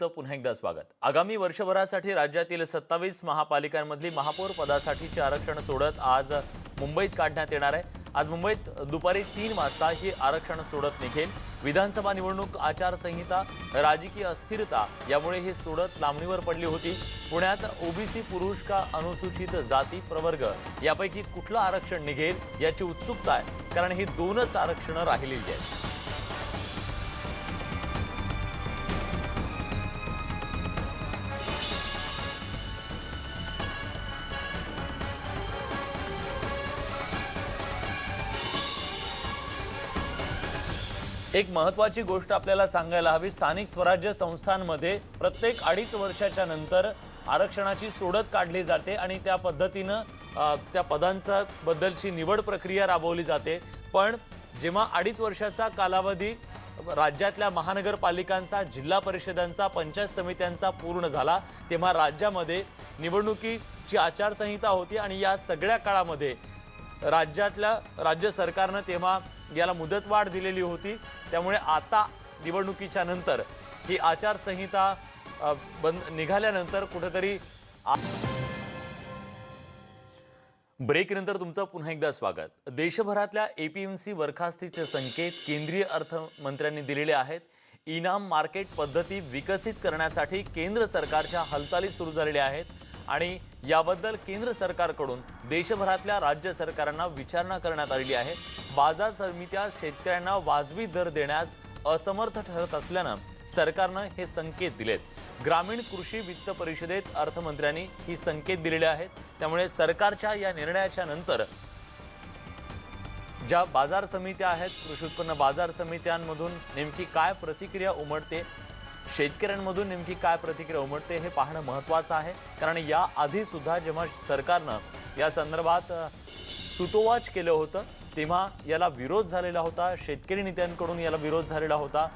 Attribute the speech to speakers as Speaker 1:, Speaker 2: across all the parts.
Speaker 1: तुमचं पुन्हा एकदा स्वागत. आगामी वर्षभरासाठी राज्यातील सत्तावीस महापालिकांमधली महापौर पदासाठीचे आरक्षण सोडत आज मुंबईत काढण्यात येणार आहे. आज मुंबईत दुपारी तीन वाजता ही आरक्षण सोडत निघेल. विधानसभा निवडणूक आचारसंहिता राजकीय अस्थिरता यामुळे ही सोडत लांबणीवर पडली होती. पुण्यात ओबीसी पुरुष का अनुसूचित जाती प्रवर्ग यापैकी कुठलं आरक्षण निघेल याची उत्सुकता आहे. कारण ही दोनच आरक्षणं राहिलेली आहेत. एक महत्वाची गोष्ट आपल्याला सांगायला हवी. स्थानिक स्वराज्य संस्थांमध्ये प्रत्येक अडीच वर्षाच्या नंतर आरक्षणाची सोडत काढली जाते आणि त्या पद्धतीनं त्या पदांचा बद्दलची निवड प्रक्रिया राबवली जाते. पण जेव्हा अडीच वर्षाचा कालावधी राज्यातल्या महानगरपालिकांचा जिल्हा परिषदांचा पंचायत समित्यांचा पूर्ण झाला तेव्हा राज्यामध्ये निवडणुकीची आचारसंहिता होती आणि या सगळ्या काळामध्ये राज्यातल्या राज्य सरकारनं तेव्हा याला मुदतवाढ दिलेली होती. त्यामुळे आता निवडणुकीच्या नंतर ही आचारसंहिता बंद निघाल्यानंतर कुठेतरी ब्रेकनंतर तुमचं पुन्हा एकदा स्वागत. देशभरातल्या एपीएमसी बरखास्तीचे संकेत केंद्रीय अर्थमंत्र्यांनी दिलेले आहेत. इनाम मार्केट पद्धती विकसित करण्यासाठी केंद्र सरकारच्या हालचाली सुरू झालेल्या आहेत. आणि याबद्दल केंद्र सरकारकडून देशभरातल्या राज्य सरकारांना विचारणा करण्यात आलेली आहे. बाजार समित्या शेतकऱ्यांना वाजवी दर देण्यास असमर्थ ठरत असल्यानं सरकारनं हे संकेत दिलेत. ग्रामीण कृषी वित्त परिषदेत अर्थमंत्र्यांनी ही संकेत दिलेले आहेत. त्यामुळे सरकारच्या या निर्णयाच्या नंतर ज्या बाजार समित्या आहेत कृषी उत्पन्न बाजार समित्यांमधून नेमकी काय प्रतिक्रिया उमटते शेतकऱ्यांमधून नेमकी काय प्रतिक्रिया उमटते हे पाहणं महत्त्वाचं आहे. कारण या आधी सुद्धा जेव्हा सरकारनं या संदर्भात सुतोवाच केलं होतं तेव्हा याला विरोध झालेला होता शेतकरी नेत्यांकडून याला विरोध झालेला होता.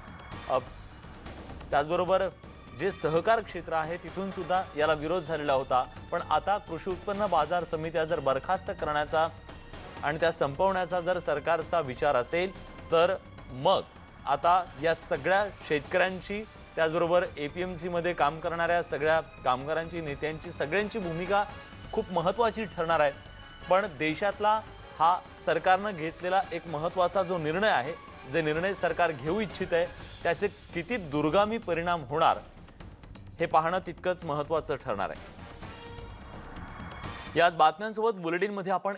Speaker 1: त्याचबरोबर जे सहकार क्षेत्र आहे तिथून सुद्धा याला विरोध झालेला होता. पण आता कृषी उत्पन्न बाजार समित्या जर बरखास्त करण्याचा आणि त्या संपवण्याचा जर सरकारचा विचार असेल तर मग आता या सगळ्या शेतकऱ्यांची त्याचबरोबर ए पी एम सीमध्ये काम करणाऱ्या सगळ्या कामगारांची नेत्यांची सगळ्यांची भूमिका खूप महत्त्वाची ठरणार आहे. पण देशातला हा सरकारनं घेतलेला एक महत्त्वाचा जो निर्णय आहे जे निर्णय सरकार घेऊ इच्छित आहे त्याचे किती दुर्गामी परिणाम होणार हे पाहणं तितकंच महत्त्वाचं ठरणार आहे. याच बातम्यांसोबत बुलेटिनमध्ये आपण